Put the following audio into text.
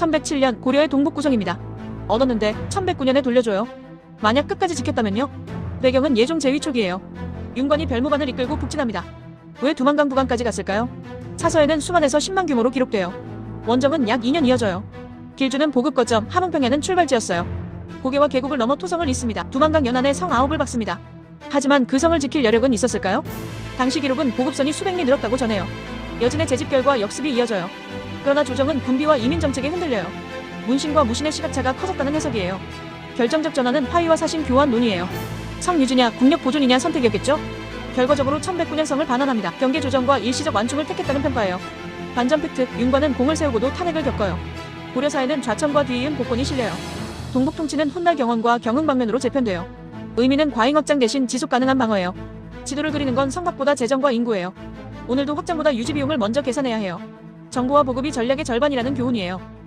1107년 고려의 동북 구성입니다. 얻었는데 1109년에 돌려줘요. 만약 끝까지 지켰다면요? 배경은 예종 제위 초기예요. 윤관이 별무반을 이끌고 북진합니다. 왜 두만강 부강까지 갔을까요? 사서에는 수만에서 10만 규모로 기록돼요. 원정은 약 2년 이어져요. 길주는 보급 거점, 함흥평야는 출발지였어요. 고개와 계곡을 넘어 토성을 잇습니다. 두만강 연안에 성 아홉을 박습니다. 하지만 그 성을 지킬 여력은 있었을까요? 당시 기록은 보급선이 수백 리 늘었다고 전해요. 여진의 재집 결과 역습이 이어져요. 그러나 조정은 군비와 이민 정책에 흔들려요. 문신과 무신의 시각차가 커졌다는 해석이에요. 결정적 전환은 파위와 사신 교환 논의예요. 성 유지냐 국력 보존이냐 선택이었겠죠? 결과적으로 1109년 성을 반환합니다. 경계 조정과 일시적 완충을 택했다는 평가예요. 반전 팩트, 윤관은 공을 세우고도 탄핵을 겪어요. 고려사에는 좌천과 뒤이은 복권이 실려요. 동북 통치는 훗날 경원과 경흥 방면으로 재편돼요. 의미는 과잉 확장 대신 지속 가능한 방어예요. 지도를 그리는 건 성곽보다 재정과 인구예요. 오늘도 확장보다 유지 비용을 먼저 계산해야 해요. 정보와 보급이 전략의 절반이라는 교훈이에요.